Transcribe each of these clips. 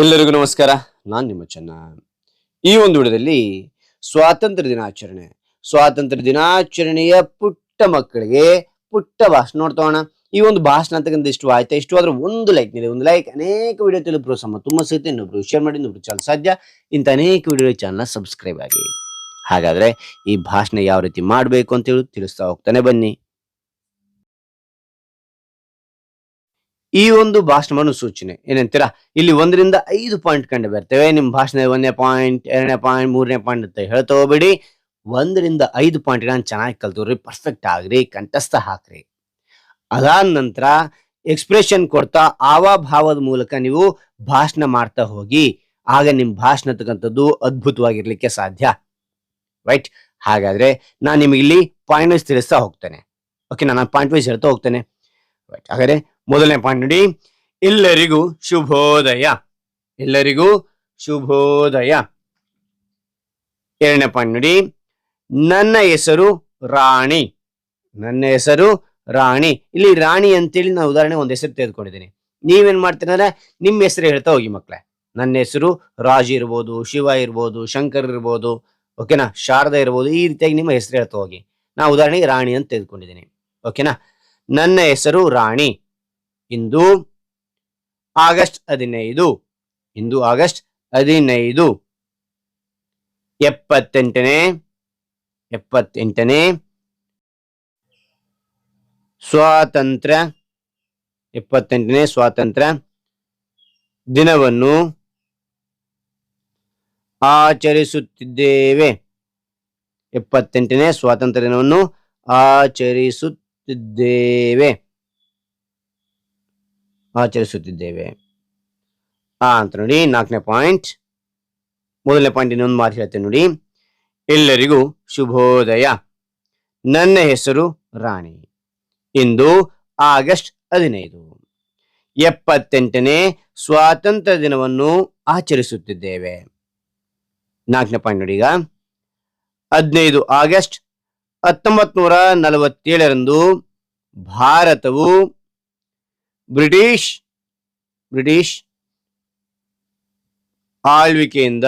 ಎಲ್ಲರಿಗೂ ನಮಸ್ಕಾರ. ನಾನು ನಿಮ್ಮ ಚೆನ್ನ. ಈ ಒಂದು ವಿಡಿಯೋದಲ್ಲಿ ಸ್ವಾತಂತ್ರ್ಯ ದಿನಾಚರಣೆ. ಸ್ವಾತಂತ್ರ್ಯ ದಿನಾಚರಣೆಯ ಪುಟ್ಟ ಮಕ್ಕಳಿಗೆ ಪುಟ್ಟ ಭಾಷಣ ನೋಡ್ತೋಣ ಈ ಒಂದು ಭಾಷಣ ಅಂತಕ್ಕಂಥ ಇಷ್ಟು ಆದರೂ ಒಂದು ಲೈಕ್ ನೀಡಿ, ಒಂದು ಲೈಕ್ ಅನೇಕ ವಿಡಿಯೋ ತಿಳಿದು ಸಮ ತುಂಬ ಸಿಗುತ್ತೆ, ಇನ್ನೊಬ್ರು ಶೇರ್ ಮಾಡಿ, ಇನ್ನೊಬ್ರು ಚಾನಲ್ ಸಾಧ್ಯ. ಇಂಥ ಅನೇಕ ವಿಡಿಯೋ ಚಾನಲ್ ಸಬ್ಸ್ಕ್ರೈಬ್ ಆಗಿ. ಹಾಗಾದ್ರೆ ಈ ಭಾಷಣ ಯಾವ ರೀತಿ ಮಾಡಬೇಕು ಅಂತೇಳಿ ತಿಳಿಸ್ತಾ ಹೋಗ್ತಾನೆ ಬನ್ನಿ. ಈ ಒಂದು ಭಾಷಣವನ್ನು ಸೂಚನೆ. ಏನಂತೀರಾ? ಇಲ್ಲಿ ಒಂದರಿಂದ ಐದು ಪಾಯಿಂಟ್ ಕಂಡು ಬರ್ತೇವೆ. ನಿಮ್ಮ ಭಾಷಣ ಒಂದನೇ ಪಾಯಿಂಟ್ ಎರಡನೇ ಪಾಯಿಂಟ್ ಮೂರನೇ ಪಾಯಿಂಟ್ ಅಂತ ಹೇಳ್ತಾ ಹೋಗ್ಬೇಡಿ. ಒಂದರಿಂದ ಐದು ಪಾಯಿಂಟ್ ಗಳನ್ನ ಚೆನ್ನಾಗಿ ಕಲ್ತವ್ರಿ ಪರ್ಫೆಕ್ಟ್ ಆಗ್ರಿ. ಕಂಠಸ್ಥ ಹಾಕ್ರಿ. ಅದಾದ ನಂತರ ಎಕ್ಸ್ಪ್ರೆಷನ್ ಕೊಡ್ತಾ ಆವಾಭಾವದ ಮೂಲಕ ನೀವು ಭಾಷಣ ಮಾಡ್ತಾ ಹೋಗಿ. ಆಗ ನಿಮ್ ಭಾಷಣ ತಕ್ಕಂಥದ್ದು ಅದ್ಭುತವಾಗಿರ್ಲಿಕ್ಕೆ ಸಾಧ್ಯ. ರೈಟ್ ಹಾಗಾದ್ರೆ ನಾನು ನಿಮಗೆ ಇಲ್ಲಿ ಪಾಯಿಂಟ್ ವೈಸ್ ತಿಳಿಸ್ತಾ ಹೋಗ್ತೇನೆ. ಓಕೆ ನಾನು ಪಾಯಿಂಟ್ ವೈಸ್ ಹೇಳ್ತಾ ಹೋಗ್ತೇನೆ. ಹಾಗಾದ್ರೆ ಮೊದಲನೇ ಪಾಯಿಂಟ್ ನೋಡಿ. ಎಲ್ಲರಿಗೂ ಶುಭೋದಯ. ಎಲ್ಲರಿಗೂ ಶುಭೋದಯ. ಎರಡನೇ ಪಾಯಿಂಟ್ ನೋಡಿ. ನನ್ನ ಹೆಸರು ರಾಣಿ. ನನ್ನ ಹೆಸರು ರಾಣಿ. ಇಲ್ಲಿ ರಾಣಿ ಅಂತೇಳಿ ನಾನು ಉದಾಹರಣೆ ಒಂದು ಹೆಸರು ತೆಗೆದುಕೊಂಡಿದ್ದೀನಿ. ನೀವೇನ್ ಮಾಡ್ತೀರಂದ್ರೆ ನಿಮ್ಮ ಹೆಸರು ಹೇಳ್ತಾ ಹೋಗಿ ಮಕ್ಳೆ. ನನ್ನ ಹೆಸರು ರಾಜ್ ಇರ್ಬೋದು, ಶಿವ ಇರ್ಬೋದು, ಶಂಕರ್ ಇರ್ಬೋದು ಓಕೆನಾ ಶಾರದಾ ಇರ್ಬೋದು, ಈ ರೀತಿಯಾಗಿ ನಿಮ್ಮ ಹೆಸರು ಹೇಳ್ತಾ ಹೋಗಿ. ನಾ ಉದಾಹರಣೆಗೆ ರಾಣಿ ಅಂತ ತೆಗೆದುಕೊಂಡಿದ್ದೀನಿ. ಓಕೆನಾ ನನ್ನ ಹೆಸರು ರಾಣಿ. ಇಂದು ಆಗಸ್ಟ್ ಹದಿನೈದು. ಇಂದು ಆಗಸ್ಟ್ ಹದಿನೈದು. ಎಪ್ಪತ್ತೆಂಟನೇ ಎಪ್ಪತ್ತೆಂಟನೇ ಸ್ವಾತಂತ್ರ್ಯ ಎಪ್ಪತ್ತೆಂಟನೇ ಸ್ವಾತಂತ್ರ್ಯ ದಿನವನ್ನು ಆಚರಿಸುತ್ತಿದ್ದೇವೆ. ಎಪ್ಪತ್ತೆಂಟನೇ ಸ್ವಾತಂತ್ರ್ಯ ದಿನವನ್ನು ಆಚರಿಸುತ್ತಿದ್ದೇವೆ. ಆಚರಿಸುತ್ತಿದ್ದೇವೆ. ಆ, ಅಂತ ನೋಡಿ, ನಾಲ್ಕನೇ ಪಾಯಿಂಟ್ ಮೊದಲನೇ ಪಾಯಿಂಟ್ ಇನ್ನೊಂದು ಮಾತು ಹೇಳ್ತೇನೆ ನೋಡಿ. ಎಲ್ಲರಿಗೂ ಶುಭೋದಯ. ನನ್ನ ಹೆಸರು ರಾಣಿ. ಇಂದು ಆಗಸ್ಟ್ ಹದಿನೈದು. ಎಪ್ಪತ್ತೆಂಟನೇ ಸ್ವಾತಂತ್ರ್ಯ ದಿನವನ್ನು ಆಚರಿಸುತ್ತಿದ್ದೇವೆ. ನಾಲ್ಕನೇ ಪಾಯಿಂಟ್ ನೋಡಿ ಈಗ. ಹದಿನೈದು ಆಗಸ್ಟ್ ಹತ್ತೊಂಬತ್ ನೂರ ನಲವತ್ತೇಳರಂದು ಭಾರತವು ಬ್ರಿಟಿಷ್ ಬ್ರಿಟಿಷ್ ಆಳ್ವಿಕೆಯಿಂದ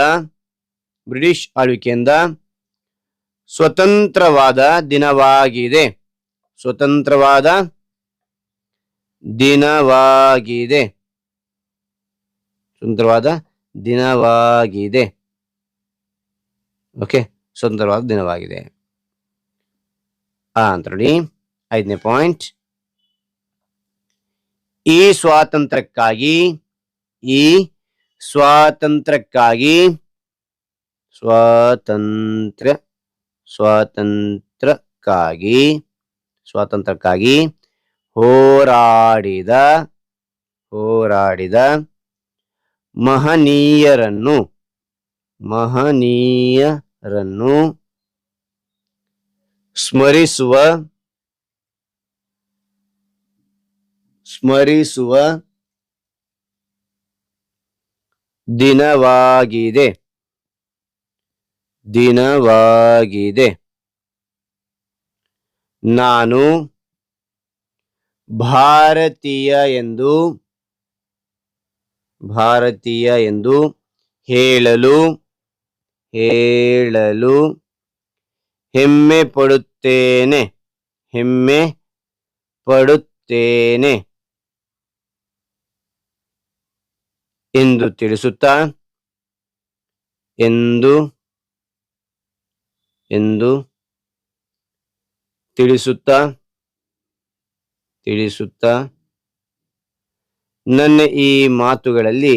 ಬ್ರಿಟಿಷ್ ಆಳ್ವಿಕೆಯಿಂದ ಸ್ವತಂತ್ರವಾದ ದಿನವಾಗಿದೆ. ಸ್ವತಂತ್ರವಾದ ದಿನವಾಗಿದೆ. ಸ್ವತಂತ್ರವಾದ ದಿನವಾಗಿದೆ. ಓಕೆ, ಸ್ವತಂತ್ರವಾದ ದಿನವಾಗಿದೆ. ಆ, ಅಂತ ನೋಡಿ. ಐದನೇ ಪಾಯಿಂಟ್ ಈ ಸ್ವಾತಂತ್ರ್ಯಕ್ಕಾಗಿ ಈ ಸ್ವಾತಂತ್ರ್ಯಕ್ಕಾಗಿ ಸ್ವಾತಂತ್ರ್ಯ ಸ್ವಾತಂತ್ರ್ಯಕ್ಕಾಗಿ ಸ್ವಾತಂತ್ರ್ಯಕ್ಕಾಗಿ ಹೋರಾಡಿದ ಹೋರಾಡಿದ ಮಹನೀಯರನ್ನು ಮಹನೀಯರನ್ನು ಸ್ಮರಿಸುವ ಸ್ಮರಿಸುವ ದಿನವಾಗಿದೆ. ದಿನವಾಗಿದೆ. ನಾನು ಭಾರತೀಯ ಎಂದು ಭಾರತೀಯ ಎಂದು ಹೇಳಲು ಹೇಳಲು ಹೆಮ್ಮೆ ಪಡುತ್ತೇನೆ ಹೆಮ್ಮೆ ಪಡುತ್ತೇನೆ. ಎಂದು ತಿಳಿಸುತ್ತಾ, ಎಂದು ಎಂದು ತಿಳಿಸುತ್ತಾ ತಿಳಿಸುತ್ತಾ, ನನ್ನ ಈ ಮಾತುಗಳಲ್ಲಿ,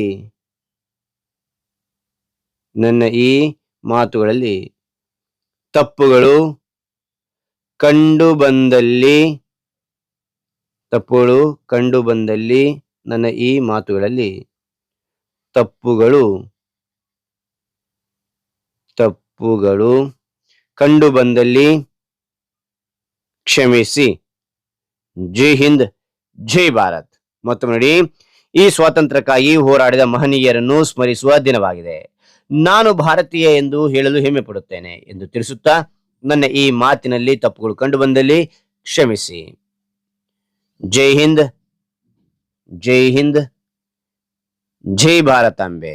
ನನ್ನ ಈ ಮಾತುಗಳಲ್ಲಿ ತಪ್ಪುಗಳು ಕಂಡು ಬಂದಲ್ಲಿ ತಪ್ಪುಗಳು ಕಂಡು ಬಂದಲ್ಲಿ ನನ್ನ ಈ ಮಾತುಗಳಲ್ಲಿ ತಪ್ಪುಗಳು ತಪ್ಪುಗಳು ಕಂಡು ಬಂದಲ್ಲಿ ಕ್ಷಮಿಸಿ. ಜೈ ಹಿಂದ್, ಜೈ ಭಾರತ್. ಮತ್ತೊಮ್ಮೆ ನೋಡಿ, ಈ ಸ್ವಾತಂತ್ರ್ಯಕ್ಕಾಗಿ ಹೋರಾಡಿದ ಮಹನೀಯರನ್ನು ಸ್ಮರಿಸುವ ದಿನವಾಗಿದೆ. ನಾನು ಭಾರತೀಯ ಎಂದು ಹೇಳಲು ಹೆಮ್ಮೆ ಪಡುತ್ತೇನೆ ಎಂದು ತಿಳಿಸುತ್ತಾ ನನ್ನ ಈ ಮಾತಿನಲ್ಲಿ ತಪ್ಪುಗಳು ಕಂಡು ಬಂದಲ್ಲಿ ಕ್ಷಮಿಸಿ. ಜೈ ಹಿಂದ್ ಜೈ ಹಿಂದ್. ಜೈ ಭಾರತಾಂಬೆ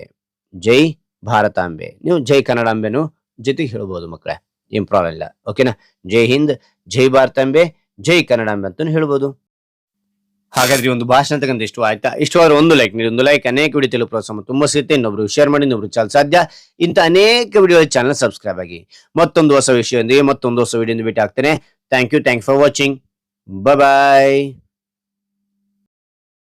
ಜೈ ಭಾರತಾಂಬೆ ನೀವು ಜೈ ಕನ್ನಡಾಂಬೆನು ಜೊತೆಗೆ ಹೇಳ್ಬೋದು ಮಕ್ಕಳೇ, ಏನು ಪ್ರಾಬ್ಲಮ್ ಇಲ್ಲ. ಓಕೆನಾ ಜೈ ಹಿಂದ್, ಜೈ ಭಾರತಾಂಬೆ ಜೈ ಕನ್ನಡಾಂಬೆ ಅಂತ ಹೇಳ್ಬೋದು. ಹಾಗಾದ್ರೆ ಒಂದು ಭಾಷಣ ತಗೊಂಡ್ ಇಷ್ಟು ಆಯ್ತಾ? ಇಷ್ಟವಾದ್ರೆ ಒಂದು ಲೈಕ್ ನೀವು ಒಂದು ಲೈಕ್ ಅನೇಕ ವಿಡಿಯೋ ತೆಲುಗು ಪ್ರೋತ್ಸಾಹ ತುಂಬ ಸಿಗುತ್ತೆ. ಇನ್ನೊಬ್ರು ಶೇರ್ ಮಾಡಿ ಇನ್ನೊಬ್ರು ಚಾಲ್ ಸಾಧ್ಯ. ಇಂತ ಅನೇಕ ವಿಡಿಯೋ ಚಾನಲ್ ಸಬ್ಸ್ಕ್ರೈಬ್ ಆಗಿ. ಮತ್ತೊಂದು ಹೊಸ ವಿಷಯ ಮತ್ತೊಂದು ಹೊಸ ವಿಡಿಯೋ ಭೇಟಿ ಆಗ್ತೇನೆ. Thank you thank for watching bye